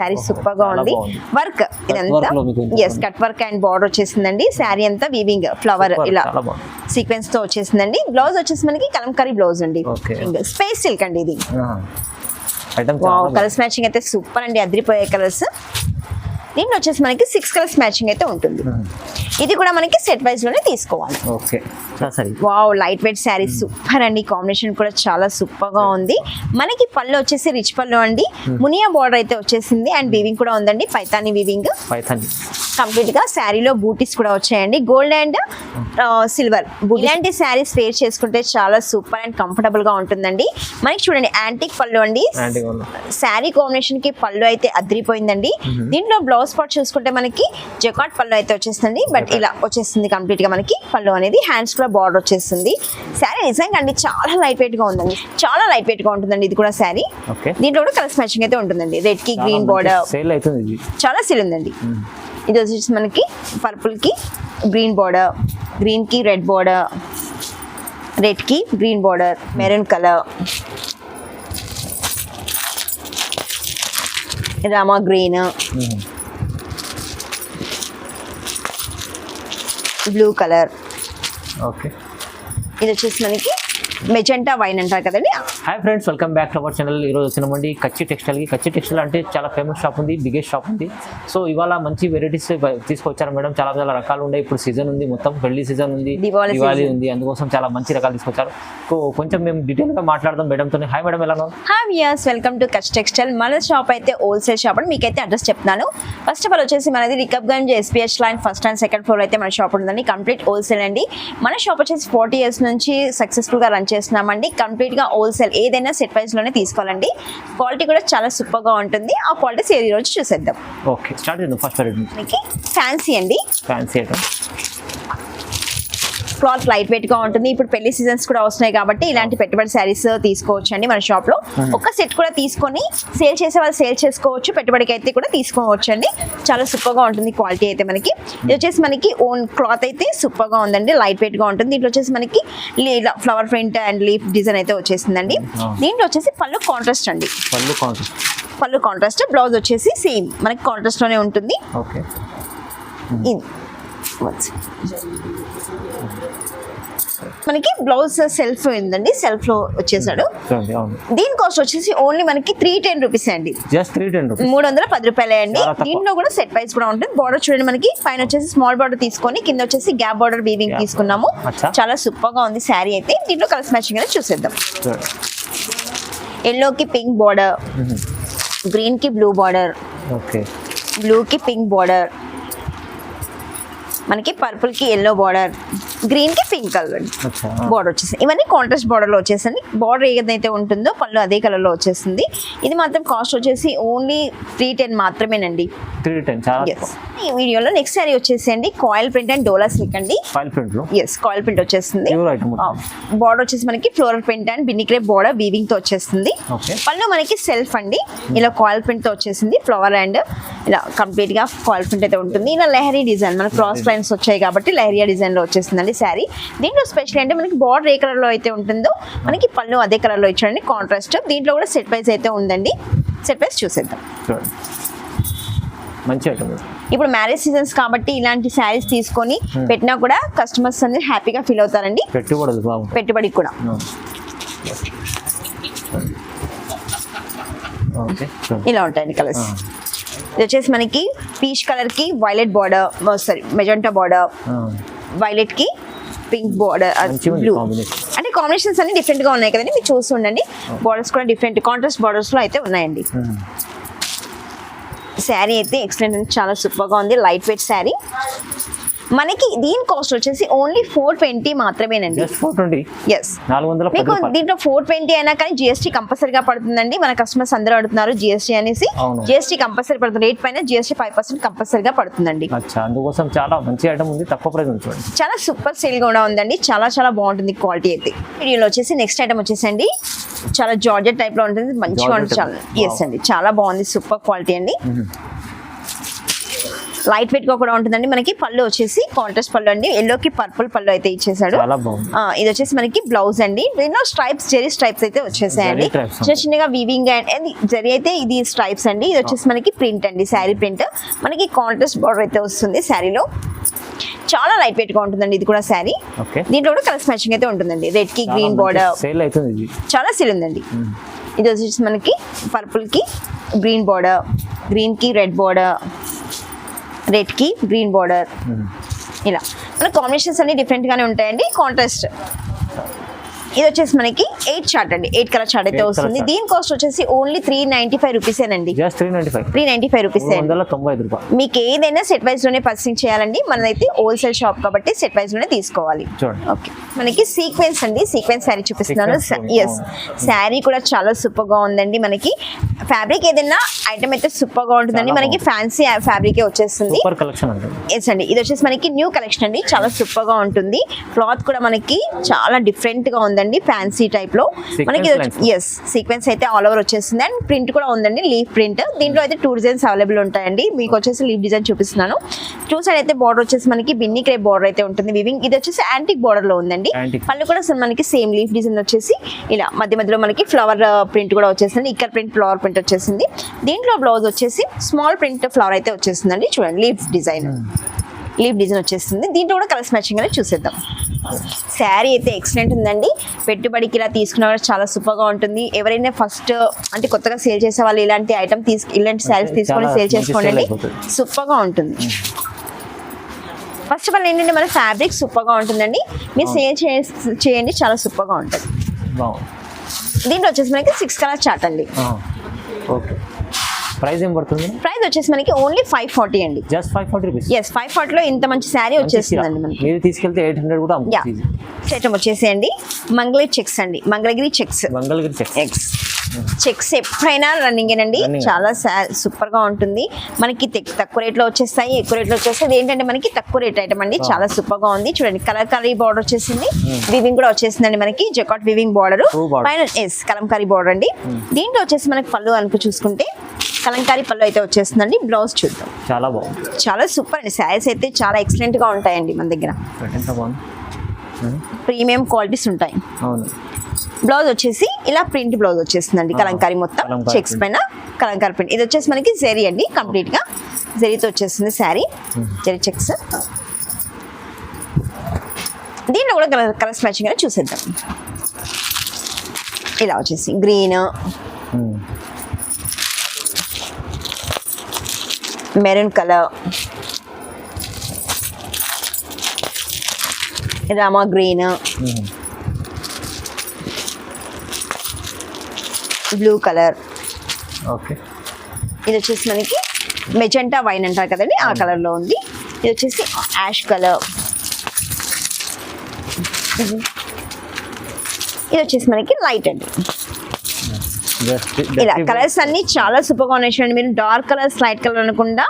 శారీ సూపర్గా ఉంది. వర్క్ ఇదంతా yes cut work and border వచ్చేసిందండి. శారీ అంతా వీవింగ్ ఫ్లవర్ ఇలా సీక్వెన్స్తో వచ్చేసిందండి. బ్లౌజ్ వచ్చేసి మనకి కలంకారీ బ్లౌజ్ అండి. స్పేస్ సిల్క్ అండి ఇది. కలర్స్ మ్యాచింగ్ అయితే సూపర్ అండి. అదిరిపోయే కలర్స్ దీంట్లో వచ్చేసి మనకి సిక్స్ కలర్స్ మ్యాచింగ్ అయితే ఉంటుంది. ఇది కూడా మనకి సెట్ వైజ్లోనే తీసుకోవాలి. ఓకే. సరే. Wow light weight sari super అండి. కాంబినేషన్ కూడా చాలా సూపర్గా ఉంది. మనకి పళ్ళు వచ్చేసి రిచ్ పళ్ళు అండి. మునియా బార్డర్ అయితే వచ్చేసింది అండ్ వీవింగ్ కూడా ఉందండి. పైతాని వీవింగ్ కంప్లీట్గా శారీలో బూటీస్ కూడా వచ్చాయండి. గోల్డ్ అండ్ సిల్వర్ ఇలాంటి శారీస్ వేర్ చేసుకుంటే చాలా సూపర్ అండ్ కంఫర్టబుల్గా ఉంటుందండి. మనకి చూడండి యాంటిక్ పళ్ళు అండి. శారీ కాంబినేషన్కి పళ్ళు అయితే అదిరిపోయిందండి. దీంట్లో బ్లౌజ్ పార్ట్ చూసుకుంటే మనకి జకాట్ పళ్ళు అయితే వచ్చేస్తుంది. బట్ ఇలా వచ్చేస్తుంది కంప్లీట్గా మనకి పళ్ళు అనేది. హ్యాండ్స్ కూడా బార్డర్ వచ్చేస్తుంది. శారీ నిజంగా అండి చాలా లైట్ వెయిట్గా ఉందండి. చాలా లైట్ వెయిట్గా ఉంటుందండి ఇది కూడా శారీ ఓకే దీంట్లో కూడా కలర్స్ మ్యాచింగ్ అయితే ఉంటుందండి. రెడ్కి గ్రీన్ బార్డర్ చాలా సిల్ ఉందండి. ఇది వచ్చేసి మనకి పర్పుల్కి గ్రీన్ బార్డర్ గ్రీన్కి red border రెడ్కి green border maroon colour Rama green blue colour okay ఇది వచ్చేసి మనకి మెజెంటా వైన్ అంటారు కదండి? Hi friends welcome back to our channel ఈరోజు వచ్చినామండి కచ్చి టెక్స్టైల్కి కచ్చి టెక్స్టైల్ అంటే చాలా ఫేమస్ షాప్ ఉంది బిగ్గెస్ట్ షాప్ ఉంది. సో ఇవాళ మంచి వెరైటీస్ తీసుకొచ్చారు మేడం. చాలా చాలా రకాలు ఉన్నాయి. ఇప్పుడు సీజన్ ఉంది మొత్తం పెళ్ళి సీజన్ ఉంది దివాళీ. ఉంది. అందుకోసం చాలా మంచి రకాలు తీసుకొచ్చారు. సో కొంచెం మేము డీటెయిల్గా మాట్లాడదాం మేడంతో హాయ్ మేడం ఎలా ఉన్నారు hi yes welcome to Kutch textile మన షాప్ అయితే హోల్సేల్ షాప్ అని మీకైతే అడ్రస్ చెప్తున్నాను. ఫస్ట్ ఆఫ్ ఆల్ వచ్చేసి మనది Rikabganj S P H line first and second floor అయితే మన షాప్ ఉంటుందండి. కంప్లీట్ హోల్సేల్ అండి. మన షాప్ వచ్చేసి ఫార్టీ ఇయర్స్ నుంచి సక్సెస్ఫుల్గా రన్ చేస్తున్నామండి. కంప్లీట్గా హోల్సేల్ ఏదైనా సెట్ వైజ్లోనే తీసుకోవాలండి. క్వాలిటీ కూడా చాలా సూపర్గా ఉంటుంది. ఆ క్వాలిటీ సేల్ ఈ రోజు చూసేద్దాం. ఓకే. స్టార్ట్ చేద్దాం. ఫస్ట్ ఫ్యాన్సీ అండి. Fancy item. క్లాత్ లైట్ వెయిట్గా ఉంటుంది. ఇప్పుడు పెళ్ళి సీజన్స్ కూడా వస్తున్నాయి కాబట్టి ఇలాంటి పెట్టుబడి శారీస్ తీసుకోవచ్చు అండి మన షాప్లో. ఒక సెట్ కూడా తీసుకొని సేల్ చేసే వాళ్ళు సేల్ చేసుకోవచ్చు. పెట్టుబడికి అయితే కూడా తీసుకోవచ్చు అండి చాలా సూపర్గా ఉంటుంది క్వాలిటీ అయితే మనకి. ఇది వచ్చేసి మనకి ఓన్ క్లాత్ అయితే సూపర్గా ఉందండి. లైట్ వెయిట్గా ఉంటుంది. దీంట్లో వచ్చేసి మనకి flower print and leaf design అయితే వచ్చేసిందండి. దీంట్లో వచ్చేసి పళ్ళు కాంట్రాస్ట్ అండి. పళ్ళు కాంట్రాస్ట్ పళ్ళు కాంట్రాస్ట్ బ్లౌజ్ వచ్చేసి సేమ్ మనకి కాంట్రాస్ట్లోనే ఉంటుంది. ఓకే. ఇది. మనకి బ్లౌజ్ సెల్ఫ్ ఉందండి సెల్ఫ్లో వచ్చేసాడు. దీని కాస్ట్ వచ్చేసి ఓన్లీ మనకి త్రీ టెన్ రూపీస్ అండి. జస్ట్ త్రీ టెన్ రూపీస్ మూడు వందల పది రూపాయలే అండి. దీంట్లో కూడా సెట్ వైజ్ కూడా ఉంటుంది. బార్డర్ చూడండి మనకి పైన వచ్చేసి స్మాల్ బార్డర్ తీసుకొని కింద వచ్చేసి గ్యాప్ బార్డర్ వీవింగ్ Gap తీసుకున్నాము. చాలా సూపర్గా ఉంది శారీ అయితే. దీంట్లో కలర్స్ మ్యాచింగ్ అనేది చూసేద్దాం. ఎల్లోకి పింక్ బార్డర్ గ్రీన్కి బ్లూ బార్డర్ బ్లూ కి పింక్ బార్డర్ మనకి పర్పుల్కి ఎల్లో బార్డర్ గ్రీన్కి పింక్ కలర్ బార్డర్ వచ్చేసింది. ఇవన్నీ కాంట్రాస్ట్ బార్డర్లో వచ్చేసింది. బార్డర్ ఏదైతే ఉంటుందో పళ్ళు అదే కలర్లో వచ్చేసింది. ఇది మాత్రం కాస్ట్ వచ్చేసి ఓన్లీ త్రీ టెన్ మాత్రమేనండి. త్రీ టెన్ చాలా ఈ వీడియోలో నెక్స్ట్ సారీ వచ్చేసండి coil print and Dola silk అండి. ఫైల్ ప్రింట్లో ఎస్ కాయిల్ ప్రింట్ వచ్చేస్తుంది. బార్డర్ వచ్చేసి మనకి floral print and Binny crepe border వీవింగ్తో వచ్చేస్తుంది. ఓకే పళ్ళు మనకి సెల్ఫ్ అండి. ఇలా కాయిల్ ప్రింట్తో వచ్చేసింది. ఫ్లవర్ అండ్ ఇలా కంప్లీట్గా కాయిల్ ప్రింట్ అయితే ఉంటుంది. ఇలా లెహరీ డిజైన్ మన క్రాస్ లైన్స్ వచ్చాయి కాబట్టి లెహరియా డిజైన్లో వచ్చేసిందండి శారీ దీంట్లో స్పెషల్ అంటే మనకి బార్డర్ ఏ కలర్లో అయితే ఉంటుందో మనకి పళ్ళు అదే కలర్లో ఇచ్చారండి. కాంట్రాస్ట్ దీంట్లో కూడా సెట్ వైజ్ అయితే ఉందండి. సెట్ వైజ్ చూసేద్దాం. మంచి ఐటమ్. ఇప్పుడు మ్యారేజ్ సీజన్స్ కాబట్టి ఇలాంటి శారీస్ తీసుకొని పెట్టినా కూడా కస్టమర్స్ అనేది హ్యాపీగా ఫీల్ అవుతారండి. పెట్టుబడులు బాగుంటుంది పెట్టుబడికి కూడా. ఓకే చూడండి ఇలా ఉంటాయండి కలర్స్ ఇది వచ్చేసి మనకి పీచ్ కలర్కి violet border sorry magenta border వైలెట్కి pink border blue. అంటే కాంబినేషన్స్ అన్ని డిఫరెంట్గా ఉన్నాయి కదండి మీరు చూసి ఉండండి బార్డర్స్ కూడా డిఫరెంట్ కాంట్రాస్ట్ బార్డర్స్లో అయితే ఉన్నాయండి. శారీ అయితే ఎక్సలెంట్ అండి చాలా సూపర్గా ఉంది. Light weight sari. మనకి దీని కాస్ట్ వచ్చేసి ఓన్లీ ఫోర్ ట్వంటీ మాత్రమేనండి. ఫోర్ ట్వంటీ ఎస్ మీకు దీంట్లో ఫోర్ ట్వంటీ అయినా కానీ జిఎస్టీ కంపల్సరీగా పడుతుందండి. మన కస్టమర్స్ అందరూ అడుగుతున్నారు జిఎస్టీ అనేసి. జిఎస్టీ కంపల్సరీ పడుతుంది. రేట్ పైన జిఎస్టీ ఫైవ్ పర్సెంట్ కంపల్సరీగా పడుతుందండి. అందుకోసం చాలా మంచి ఐటమ్ ఉంది. తక్కువ ప్రైస్ చూడండి. చాలా సూపర్ సేల్ కూడా ఉందండి. చాలా చాలా బాగుంటుంది క్వాలిటీ అయితే. వీడియోలో వచ్చేసి నెక్స్ట్ ఐటమ్ వచ్చేసండి. చాలా జార్జెట్ టైప్లో ఉంటుంది. మంచిగా ఉంటుంది. చాలా. ఎస్ అండి. చాలా బాగుంది. సూపర్ క్వాలిటీ అండి. లైట్ వెయిట్గా కూడా ఉంటుందండి. మనకి పళ్ళు వచ్చేసి కాంట్రాస్ట్ పళ్ళు అండి. ఎల్లోకి పర్పుల్ పళ్ళు అయితే ఇచ్చేసాడు ఇది వచ్చేసి మనకి బ్లౌజ్ అండి. దీనిలో స్ట్రైప్స్ జెరీ స్ట్రైప్స్ అయితే వచ్చేసాయండి. చిన్న చిన్నగా వీవింగ్ అండ్ జరీ అయితే ఇది స్ట్రైప్స్ అండి. ఇది వచ్చేసి మనకి ప్రింట్ అండి శారీ ప్రింట్ మనకి కాంట్రాస్ట్ బార్డర్ అయితే వస్తుంది శారీలో చాలా లైట్ వెయిట్గా ఉంటుందండి ఇది కూడా శారీ ఓకే దీంట్లో కూడా కలర్స్ మ్యాచింగ్ అయితే ఉంటుందండి. రెడ్కి గ్రీన్ బార్డర్ చాలా సీల్ ఉందండి. ఇది వచ్చేసి మనకి పర్పుల్కి గ్రీన్ బార్డర్ గ్రీన్కి రెడ్ బార్డర్ రెడ్కి గ్రీన్ బార్డర్. ఇలా. మన కాంబినేషన్స్ అన్ని డిఫరెంట్ గానే ఉంటాయండి. కాంట్రాస్ట్ ఇది వచ్చేసి మనకి ఎయిట్ చార్ట్ అండి. ఎయిట్ కలర్ చార్ట్ అయితే వస్తుంది. దీని కాస్ట్ వచ్చేసి only three ninety five రూపీసేనండి just three ninety five rupees మీకు ఏదైనా సెట్ వైజ్లోనే పర్సింగ్ చేయాలండి. మనదైతే హోల్సేల్ షాప్ కాబట్టి సెట్ వైజ్లోనే తీసుకోవాలి. ఓకే మనకి సీక్వెన్స్ అండి. సీక్వెన్స్ శారీ చూపిస్తున్నాను. ఎస్ ఉంది. శారీ కూడా చాలా సూపర్గా ఉందండి మనకి. ఫ్యాబ్రిక్ ఏదైనా ఐటమ్ అయితే సూపర్గా ఉంటుందండి మనకి ఫ్యాన్సీ ఫ్యాబ్రిక్ వచ్చేస్తుంది. అండి. ఎస్ అండి. ఇది వచ్చేసి మనకి న్యూ కలెక్షన్ అండి. చాలా సూపర్గా ఉంటుంది. క్లాత్ కూడా మనకి చాలా డిఫరెంట్గా ఉందండి ఫ్యాన్సీ టైప్లో. మనకి. ఎస్ సీక్వెన్స్ అయితే ఆల్ ఓవర్ వచ్చేస్తుంది అండ్ ప్రింట్ కూడా ఉందండి లీఫ్ ప్రింట్ దీంట్లో అయితే టూ డిజైన్స్ అవైలబుల్ ఉంటాయండి. మీకు వచ్చేసి లీఫ్ డిజైన్ చూపిస్తున్నాను. టూ సైడ్ అయితే బార్డర్ వచ్చేసి మనకి బిన్ని క్రేప్ బార్డర్ అయితే ఉంటుంది వివింగ్ ఇది వచ్చేసి యాంటిక్ బార్డర్లో ఉందండి. పళ్ళు కూడా మనకి సేమ్ లీఫ్ డిజైన్ వచ్చేసి ఇలా మధ్య మధ్యలో మనకి ఫ్లవర్ ప్రింట్ కూడా వచ్చేసింది. ఇక్కడ ప్రింట్ ఫ్లవర్ ప్రింట్ వచ్చేసింది. దీంట్లో బ్లౌజ్ వచ్చేసి స్మాల్ ప్రింట్ ఫ్లవర్ అయితే వచ్చేసిందండి. చూడండి లీఫ్ డిజైన్ లీఫ్ డిజైన్ వచ్చేస్తుంది. దీంట్లో కూడా కలర్స్ మ్యాచింగ్ అనేది చూసేద్దాం. శారీ అయితే ఎక్సలెంట్ ఉందండి. పెట్టుబడికి ఇలా తీసుకున్న కూడా చాలా సూపర్గా ఉంటుంది. ఎవరైనా ఫస్ట్ అంటే కొత్తగా సేల్ చేసే వాళ్ళు ఇలాంటి ఐటమ్ తీసుకు ఇలాంటి శారీస్ తీసుకొని సేల్ చేసుకోండి sale అయిపోతుంది. సూపర్గా ఉంటుంది ఫస్ట్ ఆఫ్ ఆల్ ఏంటంటే మన ఫ్యాబ్రిక్ సూపర్గా ఉంటుందండి. మీరు సేల్ చేయండి చాలా సూపర్గా ఉంటుంది దీంట్లో వచ్చేసి మనకి సిక్స్ కలర్ చార్ట్ అండి. ఓకే ప్రైస్ ఏం పడుతుంది? ప్రైస్ వచ్చేసి మనకి ఓన్లీ ఫైవ్ ఫార్టీ అండి. Just five forty rupees yes five ఫార్టీలో ఇంత మంచి శారీ వచ్చేస్తుందండి మనకి. మీరు తీసుకెళ్తే ఎయిట్ హండ్రెడ్ కూడా ఐటమ్ వచ్చేసేయండి. మంగళగిరి చెక్స్ అండి. Mangalagiri checks Mangalagiri check eggs checks ఎప్పుడైనా రన్నింగ్ అండి. చాలా సూపర్గా ఉంటుంది. మనకి తెక్- తక్కువ రేట్లో వచ్చేస్తాయి. ఎక్కువ రేట్లో వచ్చేస్తాయి ఇది ఏంటంటే మనకి తక్కువ రేట్ ఐటమ్ అండి. చాలా సూపర్గా ఉంది. చూడండి కలర్ కలరీ బార్డర్ వచ్చేసింది. వివింగ్ కూడా వచ్చేసిందండి మనకి. Jacquard weaving border. పైన ఎస్ కలంకారీ బార్డర్ అండి. దీంట్లో వచ్చేసి మనకి పళ్ళు అనుకు చూసుకుంటే కలంకారీ పళ్ళు అయితే వచ్చేస్తుందండి. బ్లౌజ్ చూద్దాం. చాలా బాగుంది. చాలా సూపర్ అండి. శారీస్ అయితే చాలా ఎక్సలెంట్గా ఉంటాయండి మన దగ్గర. ప్రీమియం క్వాలిటీస్ ఉంటాయి. అవును. బ్లౌజ్ వచ్చేసి ఇలా ప్రింట్ బ్లౌజ్ వచ్చేస్తుందండి. కలంకారీ మొత్తం. చెక్స్. పైన కలంకారీ ప్రింట్ ఇది వచ్చేసి మనకి జరీ అండి కంప్లీట్గా. జరీతో వచ్చేస్తుంది శారీ జరీ చెక్స్ దీంట్లో కూడా కలర్ కలర్స్ మ్యాచింగ్ చూసేద్దాం. ఇలా వచ్చేసి green maroon colour. Rama green. Blue colour. Okay. ఇది వచ్చేసి మనకి మెజెంటా వైన్ అంటారు కదండి ఆ కలర్లో ఉంది. ఇది వచ్చేసి యాష్ కలర్. ఇది వచ్చేసి మనకి లైట్ అండి. ఇలా కలర్స్ అన్ని చాలా సూపర్గా ఉన్నాయి మీరు డార్క్ కలర్స్ లైట్ కలర్ అనకుండా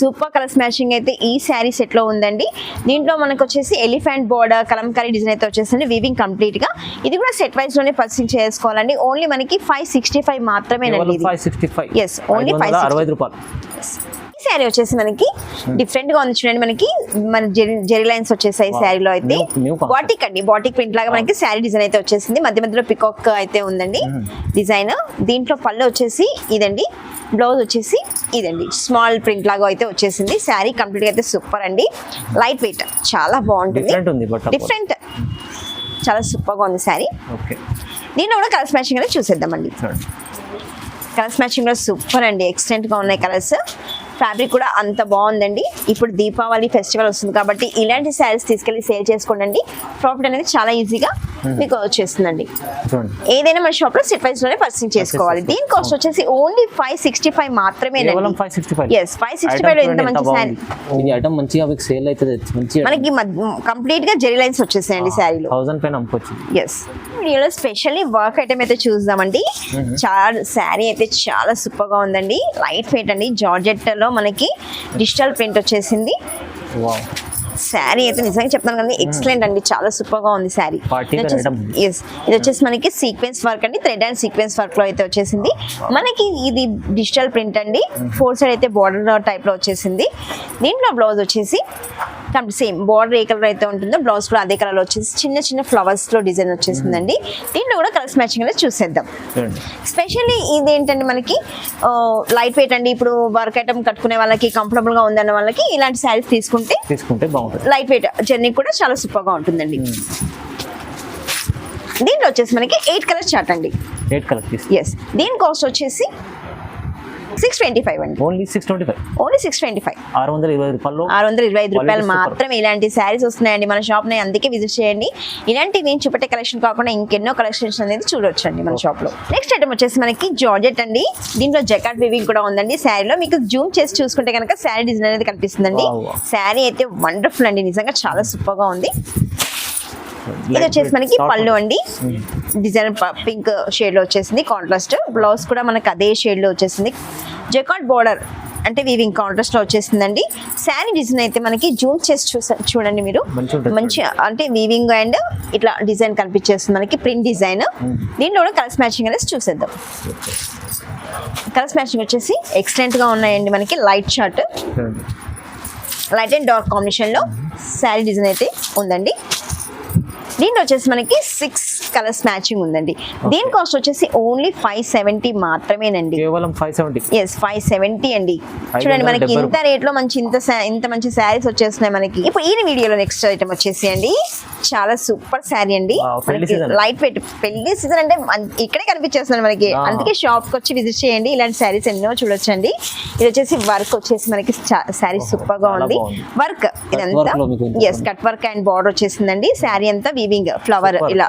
సూపర్ కలర్స్ మ్యాచింగ్ అయితే ఈ శారీ సెట్లో ఉందండి. దీంట్లో మనకు వచ్చేసి ఎలిఫెంట్ బోర్డర్ కలంకారీ డిజైన్ అయితే వచ్చేసింది. వీవింగ్ కంప్లీట్గా. ఇది కూడా సెట్ వైజ్లోనే పర్సింగ్ చేసుకోవాలండి. ఓన్లీ మనకి ఫైవ్ సిక్స్టీ ఫైవ్ ఇది. Five sixty five Yes, only 565. అరవై ఐదు రూపాయలు. శారీ వచ్చేసి మనకి డిఫరెంట్గా ఉంది చూడండి మనకి మన జెరీ జెరీ లైన్స్ వచ్చేసాయి. శారీలో అయితే. బాటిక్ అండి బాటిక్ ప్రింట్ లాగా మనకి శారీ డిజైన్ అయితే వచ్చేసింది. మధ్య మధ్యలో పికాక్ అయితే ఉందండి డిజైన్. దీంట్లో పళ్ళు వచ్చేసి ఇదండి బ్లౌజ్ వచ్చేసి ఇదండి. స్మాల్ ప్రింట్ లాగా అయితే వచ్చేసింది. శారీ కంప్లీట్గా అయితే సూపర్ అండి. లైట్ వెయిట్ చాలా బాగుంటుంది. డిఫరెంట్ చాలా సూపర్గా ఉంది శారీ. ఓకే దీంట్లో కూడా కలర్స్ మ్యాచింగ్ అనేది చూసేద్దామండి. కలర్స్ మ్యాచింగ్ కూడా సూపర్ అండి. ఎక్సలెంట్గా ఉన్నాయి కలర్స్ ఫ్యాబ్రిక్ కూడా అంత బాగుందండి. ఇప్పుడు దీపావళి ఫెస్టివల్ వస్తుంది కాబట్టి ఇలాంటి శారీస్ తీసుకెళ్ళి సేల్ చేసుకోండి ప్రాఫిట్ అనేది చాలా ఈజీగా మీకు వచ్చేస్తుందండి. చూడండి ఏదైనా మన షాప్లో సిట్ వైజ్లోనే పర్సింగ్ చేసుకోవాలి. దీని కాస్ట్ వచ్చేసి ఓన్లీ ఫైవ్ సిక్స్టీ ఫైవ్ మాత్రమే five five yes five sixty ఫైవ్లో ఎంత మంచి శారీ ఇది ఐటమ్ మంచిగా మీకు సేల్ అవుతుంది. మంచి మనకి కంప్లీట్గా జెరీ లైన్స్ వచ్చేసాయండి శారీలో థౌసండ్ పైన అమ్ముకోవచ్చు. ఎస్ వీడియోలో స్పెషల్లీ వర్క్ ఐటమ్ అయితే చూద్దామండి. చాలా శారీ అయితే చాలా సూపర్గా ఉందండి. లైట్ వెయిట్ అండి. జార్జెట్లో మనకి డిజిటల్ ప్రింట్ వచ్చేసింది. శారీ అయితే నిజంగా చెప్తాను కదా ఎక్సలెంట్ అండి. చాలా సూపర్గా ఉంది శారీ. ఇది వచ్చేసి మనకి సీక్వెన్స్ వర్క్ అండి. థ్రెడ్ అండ్ సీక్వెన్స్ వర్క్లో అయితే వచ్చేసింది. మనకి ఇది డిజిటల్ ప్రింట్ అండి. ఫోర్ సైడ్ అయితే బార్డర్ టైప్లో వచ్చేసింది. దీంట్లో బ్లౌజ్ వచ్చేసి సేమ్ బార్డర్ ఏ కలర్ అయితే ఉంటుందో బ్లౌజ్ కూడా అదే కలర్ వచ్చేసి చిన్న చిన్న ఫ్లవర్స్లో డిజైన్ వచ్చేసిందండి దీంట్లో కూడా కలర్స్ మ్యాచింగ్ అనేది చూసేద్దాం. స్పెషల్లీ ఇది ఏంటంటే మనకి? లైట్ వెయిట్ అండి. ఇప్పుడు వర్క్ ఐటమ్ కట్టుకునే వాళ్ళకి కంఫర్టబుల్గా ఉందన్న వాళ్ళకి ఇలాంటి శారీస్ తీసుకుంటే తీసుకుంటే బాగుంటుంది. లైట్ వెయిట్ జర్నీ కూడా చాలా సూపర్గా ఉంటుందండి దీంట్లో వచ్చేసి మనకి ఎయిట్ కలర్స్ చార్ట్ అండి. ఎయిట్ కలర్ ఎస్ దీని కాస్ట్ వచ్చేసి సిక్స్ ట్వంటీ ఫైవ్ అండి. Only six twenty five? Only six twenty five. ఆరు వందల ఇరవై రూపాయలు ఆరు వందల ఇరవై ఐదు రూపాయలు. మాత్రమే ఇలాంటి శారీస్ వస్తున్నాయండి మన షాప్ని. అందుకే విజిట్ చేయండి. ఇలాంటి నేను చూపెట్టే కలెక్షన్ కాకుండా ఇంకెన్నో కలెక్షన్స్ అనేది చూడొచ్చు అండి మన షాప్లో. నెక్స్ట్ ఐటమ్ వచ్చేసి మనకి జార్జెట్ అండి. దీంట్లో జకాట్ వివింగ్ కూడా ఉందండి. శారీలో మీకు జూమ్ చేసి చూసుకుంటే కనుక శారీ డిజైన్ అనేది కనిపిస్తుందండి. Wow, wow. శారీ అయితే వండర్ఫుల్ అండి. నిజంగా చాలా సూపర్గా ఉంది. ఇది వచ్చేసి మనకి పళ్ళు అండి. డిజైన్ పింక్ షేడ్లో వచ్చేసింది కాంట్రాస్ట్ బ్లౌజ్ కూడా మనకి అదే షేడ్లో వచ్చేసింది. జకాట్ బోర్డర్ అంటే వీవింగ్ కాంట్రాస్ట్లో వచ్చేసిందండి. శారీ డిజైన్ అయితే మనకి జూమ్ చేసి చూసా చూడండి మీరు. మంచి అంటే వీవింగ్ అండ్ ఇట్లా డిజైన్ కనిపించేస్తుంది మనకి ప్రింట్ డిజైన్ దీంట్లో కూడా కలర్స్ మ్యాచింగ్ అనేది చూసేద్దాం. కలర్స్ మ్యాచింగ్ వచ్చేసి ఎక్సలెంట్గా ఉన్నాయండి మనకి light short light and dark కాంబినేషన్లో శారీ డిజైన్ అయితే ఉందండి. దీంట్లో వచ్చేసి మనకి సిక్స్ కలర్స్ మ్యాచింగ్ ఉందండి. దీని కాస్ట్ వచ్చేసి ఓన్లీ ఫైవ్ సెవెంటీ మాత్రమేనండి. కేవలం five seventy yes five seventy అండి. చూడండి మనకి ఇంత రేట్లో మంచి ఇంత ఇంత మంచి శారీస్ వచ్చేస్తున్నాయి మనకి. ఇప్పుడు ఈ వీడియోలో నెక్స్ట్ ఐటమ్ వచ్చేసి అండి చాలా సూపర్ శారీ అండి. లైట్ వెయిట్ పెళ్ళి సీజన్ అంటే ఇక్కడే కనిపించేస్తుంది మనకి. అందుకే షాప్కి వచ్చి విజిట్ చేయండి ఇలాంటి శారీస్ ఎన్నో చూడొచ్చు అండి ఇది వచ్చేసి వర్క్ వచ్చేసి మనకి శారీ సూపర్గా ఉంది. వర్క్ ఇదంతా yes cut work and border వచ్చేసిందండి. శారీ అంతా వీవింగ్ ఫ్లవర్ ఇలా.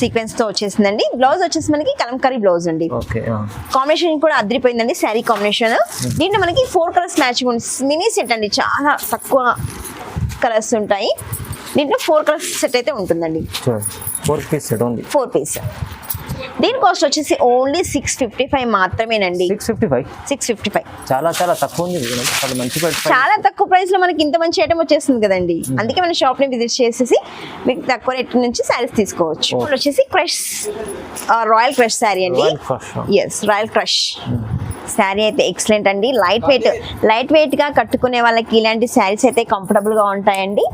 సీక్వెన్స్తో వచ్చేసిందండి. బ్లౌజ్ వచ్చేసి మనకి కలంకారీ బ్లౌజ్ అండి. ఓకే కాంబినేషన్ కూడా అదిరిపోయిందండి శారీ కాంబినేషన్ దీంట్లో మనకి ఫోర్ కలర్స్ మ్యాచింగ్ ఉంది మినీ సెట్ అండి. చాలా తక్కువ కలర్స్ ఉంటాయి. దీంట్లో ఫోర్ కలర్స్ సెట్ అయితే ఉంటుందండి. Four piece set only four piece దీని కాస్ట్ వచ్చేసి ఓన్లీ సిక్స్ ఫిఫ్టీ ఫైవ్ మాత్రమేనండి. Six fifty five six fifty five చాలా చాలా తక్కువ ఉంది. చాలా మంచి చాలా తక్కువ ప్రైస్లో మనకి ఇంత మంచి ఐటమ్ వచ్చేస్తుంది కదండి. అందుకే మన షాప్ని విజిట్ చేసేసి మీకు తక్కువ రేట్ నుంచి శారీస్ తీసుకోవచ్చు. ఇప్పుడు వచ్చేసి క్రష్ రాయల్ క్రష్ శారీ అండి. ఎస్ రాయల్ క్రష్ శారీ అయితే ఎక్సలెంట్ అండి. లైట్ వెయిట్ లైట్ వెయిట్గా కట్టుకునే వాళ్ళకి ఇలాంటి శారీస్ అయితే కంఫర్టబుల్గా ఉంటాయండి.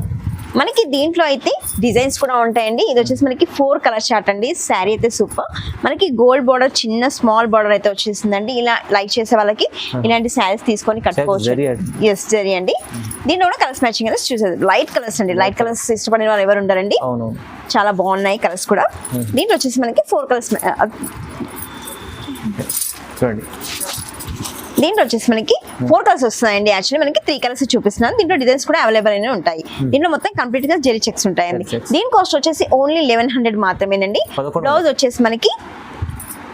మనకి దీంట్లో అయితే డిజైన్స్ కూడా ఉంటాయండి. ఇది వచ్చేసి మనకి ఫోర్ కలర్ చార్ట్ అండి. శారీ అయితే సూపర్. మనకి గోల్డ్ బార్డర్ చిన్న స్మాల్ బార్డర్ అయితే వచ్చేసిందండి. ఇలా లైక్ చేసే వాళ్ళకి ఇలాంటి శారీస్ తీసుకొని కట్టుకోవచ్చు. ఎస్ జరీ అండి దీంట్లో కూడా కలర్స్ మ్యాచింగ్ అనేది చూసేది లైట్ కలర్స్ అండి. లైట్ కలర్స్ ఇష్టపడిన వాళ్ళు ఎవరు ఉండరండి. చాలా బాగున్నాయి కలర్స్ కూడా. దీంట్లో వచ్చేసి మనకి ఫోర్ కలర్స్ చూడండి. దీంట్లో వచ్చేసి మనకి ఫోర్ కలర్స్ వస్తున్నాయండి. యాక్చువల్లీ మనకి త్రీ కలర్స్ చూపిస్తున్నాను. దీంట్లో డిజైన్స్ కూడా అవైలబుల్ అయినా ఉంటాయి. దీంట్లో మొత్తం కంప్లీట్గా జెరీ చెక్స్ ఉంటాయండి. దీని కాస్ట్ వచ్చేసి ఓన్లీ లెవెన్ హండ్రెడ్ మాత్రమేనండి. బ్లౌజ్ వచ్చేసి మనకి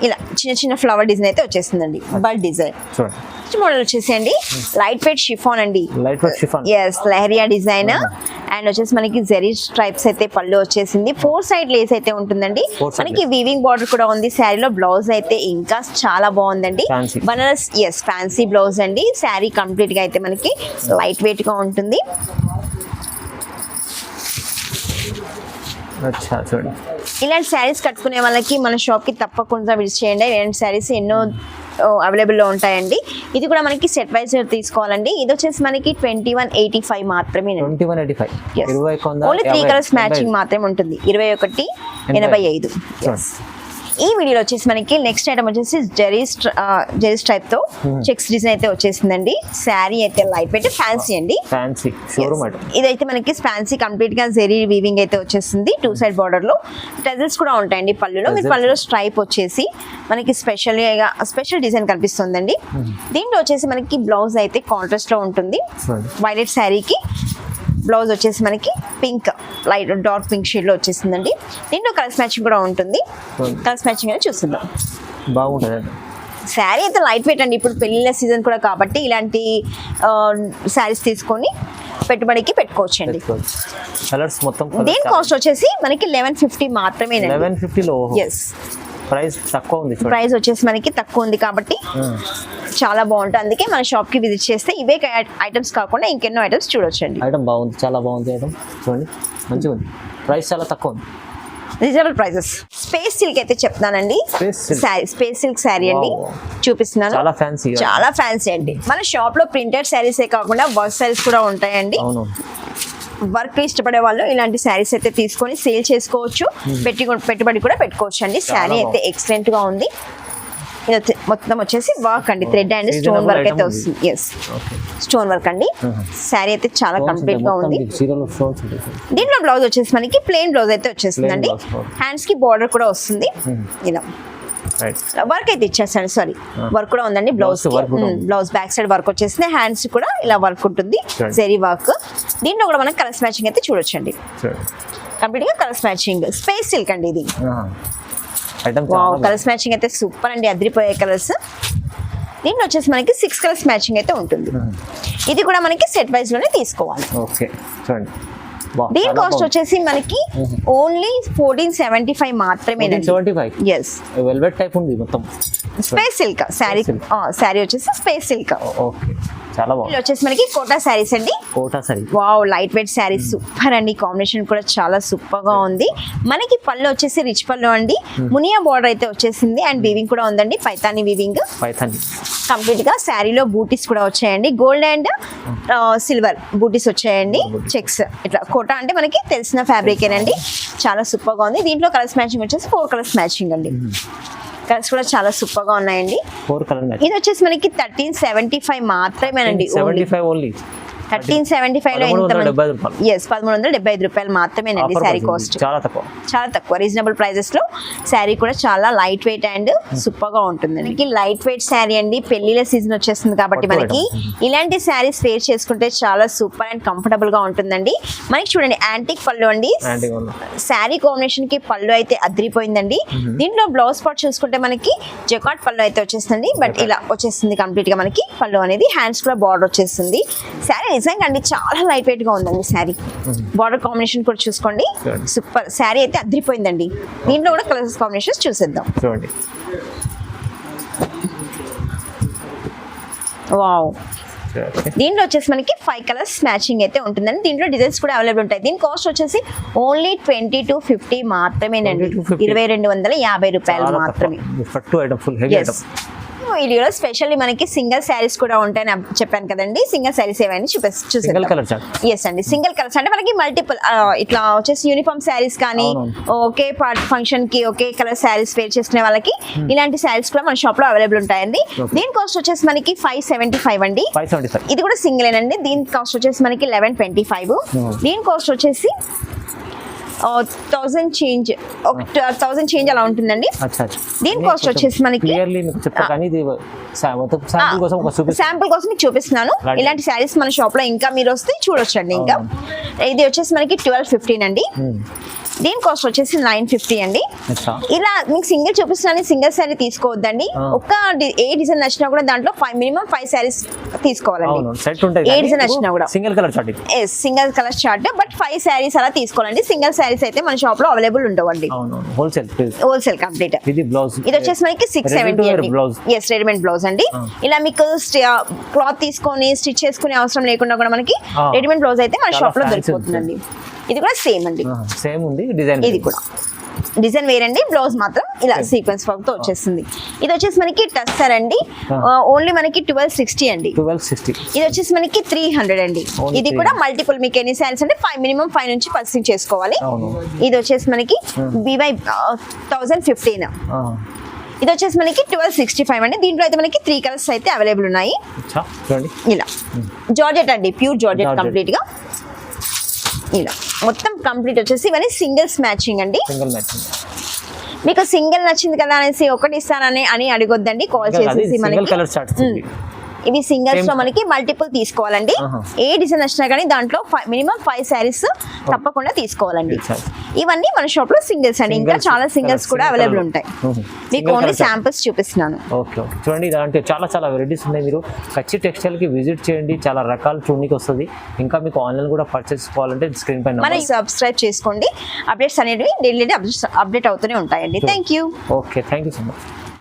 ఇలా చిన్న చిన్న ఫ్లవర్ డిజైన్ అయితే వచ్చేసిందండి. బర్డ్ డిజైన్ నెక్స్ట్ మోడల్ వచ్చేసి లైట్ వెయిట్ షిఫాన్ అండి. Light weight chiffon yes leheriya design and వచ్చేసి మనకి జెరీ స్ట్రైప్స్ అయితే పళ్ళు వచ్చేసింది. ఫోర్ సైడ్ లేస్ అయితే ఉంటుందండి. మనకి వీవింగ్ బార్డర్ కూడా ఉంది. శారీలో బ్లౌజ్ అయితే ఇంకా చాలా బాగుందండి. బనారస్ ఎస్ ఫ్యాన్సీ బ్లౌజ్ అండి. శారీ కంప్లీట్గా అయితే మనకి లైట్ వెయిట్గా ఉంటుంది. ఇలాంటి శారీస్ కట్టుకునే వాళ్ళకి మన షాప్కి తప్పకుండా విజిట్ చేయండి. ఇలాంటి శారీస్ ఎన్నో అవైలబుల్లో ఉంటాయండి. ఇది కూడా మనకి సెట్ వైజ్ తీసుకోవాలండి. ఇది వచ్చేసి మనకి ట్వంటీ వన్ ఎయిటీ ఫైవ్ మాత్రమే twenty one eighty five. Yes. ఇరవై కొంద ఓన్లీ త్రీ కలర్స్ మ్యాచింగ్. మాత్రమే ఉంటుంది. ఇరవై ఒకటి ఎనభై ఐదు. ఈ వీడియోలో వచ్చేసి మనకి నెక్స్ట్ ఐటమ్ వచ్చేసి జెరీ జెరీ స్ట్రైప్తో చెక్స్ డిజైన్ అయితే వచ్చేసిందండి. శారీ అయితే లైట్ వెయిట్ ఫ్యాన్సీ అండి. ఫ్యాన్సీ ఇదైతే మనకి ఫ్యాన్సీ కంప్లీట్గా జెరీ వీవింగ్ అయితే వచ్చేసింది. టూ సైడ్ బార్డర్లో. టెజల్స్ కూడా ఉంటాయండి పళ్ళులో. మీరు. పళ్ళులో స్ట్రైప్ వచ్చేసి మనకి స్పెషల్ స్పెషల్ డిజైన్ కనిపిస్తుందండి. దీంట్లో వచ్చేసి మనకి బ్లౌజ్ అయితే కాంట్రాస్ట్లో ఉంటుంది. వైలెట్ శారీకి బ్లౌజ్ వచ్చేసి మనకి పింక్ లైట్ డార్క్ పింక్ షేడ్లో వచ్చేసిందండి. దీంట్లో కలర్స్ మ్యాచింగ్ కూడా ఉంటుంది. కలర్స్ మ్యాచింగ్ అనేది చూస్తుందాం బాగుంటుంది. అండి శారీ అయితే లైట్ వెయిట్ అండి. ఇప్పుడు పెళ్ళిళ్ళ సీజన్ కూడా కాబట్టి ఇలాంటి శారీస్ తీసుకొని పెట్టుబడికి పెట్టుకోవచ్చండి. కలర్స్ మొత్తం దీని కాస్ట్ వచ్చేసి మనకి లెవెన్ ఫిఫ్టీ మాత్రమే లెవెన్ ఫిఫ్టీలో ఎస్ ప్రైస్ తక్కువ ఉంది ప్రైస్ వచ్చేసి మనకి తక్కువ ఉంది కాబట్టి చాలా బాగుంటుంది. అందుకే మన షాప్కి విజిట్ చేస్తే ఇవే ఐటమ్స్ కాకుండా ఇంకెన్నో ఐటమ్స్ చూడొచ్చండి. ఐటమ్ బాగుంది చాలా బాగుంది ఐటమ్ చూడండి మంచిగా ఉంది. ప్రైస్ చాలా తక్కువ ఉంది రీజనబుల్ ప్రైసెస్ స్పేస్ సిల్క్ అయితే చెప్తానండి స్పేస్ సిల్క్ శారీ అండి. చూపిస్తున్నాను. చాలా ఫ్యాన్సీ చాలా ఫ్యాన్సీ అండి. మన షాప్లో ప్రింటెడ్ శారీసే కాకుండా వర్క్ శారీస్ కూడా ఉంటాయండి. వర్క్ ఇష్టపడే వాళ్ళు ఇలాంటి శారీస్ అయితే తీసుకొని సేల్ చేసుకోవచ్చు. పెట్టి పెట్టుబడి కూడా పెట్టుకోవచ్చు అండి. శారీ అయితే ఎక్సలెంట్గా ఉంది. ఇది మొత్తం వచ్చేసి వర్క్ అండి. థ్రెడ్ అండ్ స్టోన్ వర్క్ అయితే. వస్తుంది. ఎస్ స్టోన్ వర్క్ అండి. శారీ అయితే చాలా కంప్లీట్గా ఉంది. దీంట్లో బ్లౌజ్ వచ్చేసి మనకి ప్లెయిన్ బ్లౌజ్ అయితే blouse, okay. హ్యాండ్స్కి బార్డర్ కూడా వస్తుంది. ఇలా రైట్ వర్క్ అయితే ఇచ్చేస్తాను సారీ వర్క్ కూడా ఉందండి blouse. Blouse back side work వచ్చేసింది హ్యాండ్స్ కూడా ఇలా వర్క్ ఉంటుంది. జెరీ వర్క్ దీంట్లో కూడా మనం కలర్స్ మ్యాచింగ్ అయితే చూడొచ్చండి. కంప్లీట్గా కలర్స్ మ్యాచింగ్ స్పేస్ సిల్క్ అండి ఇది. కలర్స్ మ్యాచింగ్ అయితే సూపర్ అండి అదిరిపోయే కలర్స్ దీంట్లో వచ్చేసి మనకి సిక్స్ కలర్స్ మ్యాచింగ్ అయితే ఉంటుంది. ఇది కూడా మనకి సెట్ వైజ్లోనే తీసుకోవాలి. ఓకే చూడండి. దీని కాస్ట్. వచ్చేసి మనకి ఓన్లీ ఫోర్టీన్ సెవెంటీ ఫైవ్ మాత్రమే 1475. ఎస్ వెల్వెట్ టైప్ ఉంది మొత్తం స్పేస్ సిల్క్ శారీ. శారీ వచ్చేసి స్పేస్ సిల్క్ ఓకే చాలా బాగుంది. వచ్చేసి మనకి కోటా శారీస్ అండి. Kota sari wow light weight sari super అండి. కాంబినేషన్ కూడా చాలా సూపర్గా ఉంది. మనకి పళ్ళు వచ్చేసి రిచ్ పళ్ళు అండి. మునియా బార్డర్ అయితే వచ్చేసింది. అండ్ వీవింగ్ కూడా ఉందండి. పైతాని వీవింగ్ పైథాన్ కంప్లీట్గా శారీలో బూటీస్ కూడా వచ్చాయండి. గోల్డ్ అండ్ సిల్వర్ బూటీస్ వచ్చాయండి. చెక్స్ ఇట్లా కోట అంటే మనకి తెలిసిన ఫ్యాబ్రిక్ ఏనండి. చాలా సూపర్గా ఉంది. దీంట్లో కలర్స్ మ్యాచింగ్ వచ్చేసి ఫోర్ కలర్స్ మ్యాచింగ్ అండి. కలర్స్ కూడా చాలా సూపర్గా ఉన్నాయండి. ఫోర్ కలర్ ఇది వచ్చేసి మనకి థర్టీన్ సెవెంటీ ఫైవ్ మాత్రమేనండి seventy five only thirteen seventy ఫైవ్లో ఎంత. ఎస్ పదమూడు వందల డెబ్బై ఐదు రూపాయలు మాత్రమేనండి శారీ కాస్ట్ చాలా తక్కువ. చాలా తక్కువ. రీజనబుల్ ప్రైజెస్లో శారీ కూడా చాలా లైట్ వెయిట్ అండ్ సూపర్గా ఉంటుంది మనకి లైట్ వెయిట్ శారీ అండి. పెళ్ళిళ్ళ సీజన్ వచ్చేస్తుంది కాబట్టి మనకి ఇలాంటి శారీస్ వేర్ చేసుకుంటే చాలా సూపర్ అండ్ కంఫర్టబుల్గా ఉంటుందండి. మనకి చూడండి యాంటిక్ పళ్ళు అండి. శారీ కాంబినేషన్కి పళ్ళు అయితే అదిరిపోయిందండి. దీంట్లో బ్లౌజ్ పార్ట్ చూసుకుంటే మనకి జకాట్ పళ్ళు అయితే వచ్చేస్తుంది బట్ ఇలా వచ్చేస్తుంది కంప్లీట్గా మనకి పళ్ళు అనేది. హ్యాండ్స్ కూడా బార్డర్ వచ్చేస్తుంది. శారీ నిజంగా అండి చాలా లైట్ వెయిట్గా ఉందండి శారీ. బార్డర్ కాంబినేషన్ కూడా చూసుకోండి. సూపర్ శారీ అయితే అదిరిపోయిందండి. దీంట్లో కూడా కలర్స్ కాంబినేషన్స్ చూసేద్దాం. చూడండి. వావ్ దీంట్లో వచ్చేసి మనకి ఫైవ్ కలర్స్ మ్యాచింగ్ అయితే ఉంటుందండి. దీంట్లో డిజైన్స్ కూడా అవైలబుల్ ఉంటాయి. దీని కాస్ట్ వచ్చేసి ఓన్లీ ట్వంటీ టు ఫిఫ్టీ మాత్రమేనండి. 20 to 50. ఇరవై రెండు వందల యాభై రూపాయలు మాత్రమే. వీడియోలో స్పెషల్లీ మనకి సింగిల్ శారీస్ కూడా ఉంటాయని చెప్పాను కదండి. సింగిల్ శారీస్ ఏమైనా చూపి సింగిల్ కలర్ చార్ట్ ఎస్ అండి. సింగిల్ కలర్స్ అంటే మనకి మల్టిపుల్ ఇట్లా వచ్చేసి యూనిఫామ్ శారీస్ కానీ. ఒకే పార్ట్ ఫంక్షన్కి ఒకే కలర్ శారీస్ వేర్ చేసుకునే వాళ్ళకి ఇలాంటి శారీస్ కూడా మన షాప్లో అవైలబుల్ ఉంటాయండి. దీని కాస్ట్ వచ్చేసి మనకి ఫైవ్ సెవెంటీ ఫైవ్ అండి ఇది కూడా సింగిల్ అండి దీని కాస్ట్ వచ్చేసి మనకి లెవెన్ ట్వంటీ ఫైవ్ Hmm. దీని కాస్ట్ వచ్చేసి థౌసండ్ చేంజ్ ఒక థౌసండ్ చేంజ్ అలా ఉంటుందండి. దీని cost వచ్చేసి మనకి- శాంపుల్ కోసం మీకు చూపిస్తున్నాను. ఇలాంటి శారీస్ మన షాప్లో ఇంకా మీరు వస్తే చూడొచ్చండి ఇంకా. ఇది వచ్చేసి మనకి ట్వెల్వ్ ఫిఫ్టీన్ అండి. దీని కాస్ట్ వచ్చేసి నైన్ ఫిఫ్టీ అండి. ఇలా మీకు సింగిల్ చూపిస్తున్నాను సింగిల్ శారీ తీసుకోవద్దండి. ఒక్క ఏ డిజైన్ నచ్చినా కూడా దాంట్లో ఫైవ్ మినిమం ఫైవ్ శారీస్ తీసుకోవాలండి. ఏ డిజైన్ నచ్చినా కూడా. Single colour chart single colour chart but five saris అలా తీసుకోవాలండి. సింగిల్ శారీస్ అయితే మన షాప్లో అవైలబుల్ ఉండవండి. హోల్సేల్ హోల్సేల్ కంప్లీట్ ఇది బ్లౌజ్ ఇది వచ్చేసి మనకి six seventy. Yes readymade blouse అండి. ఇలా మీకు క్లాత్ తీసుకొని స్టిచ్ చేసుకునే అవసరం లేకుండా కూడా మనకి. రెడీమేడ్ బ్లౌజ్ అయితే మన షాప్లో దొరికిపోతుందండి. ఇది కూడా సేమ్ అండి. సేమ్ ఉంది డిజైన్ ఇది కూడా. డిజైన్ వేరండి బ్లౌజ్ మాత్రం ఇలా సీక్వెన్స్ వర్క్తో వచ్చేస్తుంది. ఇది వచ్చేసి మనకి టస్సర్ అండి. Ah. ఓన్లీ మనకి ట్వెల్వ్ సిక్స్టీ అండి. ట్వెల్వ్ సిక్స్టీ ఇది వచ్చేసి మనకి త్రీ హండ్రెడ్ అండి. ఇది 300. కూడా మల్టిపుల్ మీకు ఎన్ని శారీస్ అంటే ఫైవ్ మినిమం ఫైవ్ నుంచి పర్సింగ్ చేసుకోవాలి. ఇది వచ్చేసి మనకి వివై థౌజండ్ ఫిఫ్టీన్ ఇది వచ్చేసి మనకి ట్వెల్వ్ సిక్స్టీ ఫైవ్ అండి. దీంట్లో అయితే మనకి త్రీ కలర్స్ అయితే అవైలబుల్ ఉన్నాయి. ఇలా. జార్జెట్ అండి ప్యూర్ జార్జెట్. కంప్లీట్గా. ఇలా మొత్తం కంప్లీట్ వచ్చేసి ఇవన్నీ సింగిల్స్ మ్యాచింగ్ అండి. సింగిల్ మ్యాచింగ్ మీకు సింగిల్ నచ్చింది కదా అనేసి ఒకటి ఇస్తానని అని అడగొద్దండి కాల్ చేసేసి మనకి. కలర్. ఇవి సింగిల్స్లో. మనకి మల్టిపుల్ తీసుకోవాలండి. ఏ డిజైన్ వచ్చినా కానీ దాంట్లో మినిమం ఫైవ్ శారీస్ తప్పకుండా తీసుకోవాలండి. ఇవన్నీ మన షాప్లో సింగిల్స్ అండి. ఇంకా చాలా సింగిల్స్ కూడా అవైలబుల్. ఉంటాయి. మీకు ఓన్లీ శాంపిల్స్ చూపిస్తున్నాను. చూడండి ఇలాంటి చాలా చాలా వెరైటీస్ ఉన్నాయి. మీరు కచ్చి టెక్స్టైల్కి విజిట్ చేయండి. చాలా రకాలు చూడడానికి వస్తుంది. ఇంకా మీకు ఆన్లైన్ కూడా పర్చేస్ చేసుకోవాలంటే స్క్రీన్ పైన మన సబ్స్క్రైబ్ చేసుకోండి. అప్డేట్స్ అనేవి డైలీ అప్డేట్ అవుతూనే ఉంటాయండి. Thank you okay thank you so much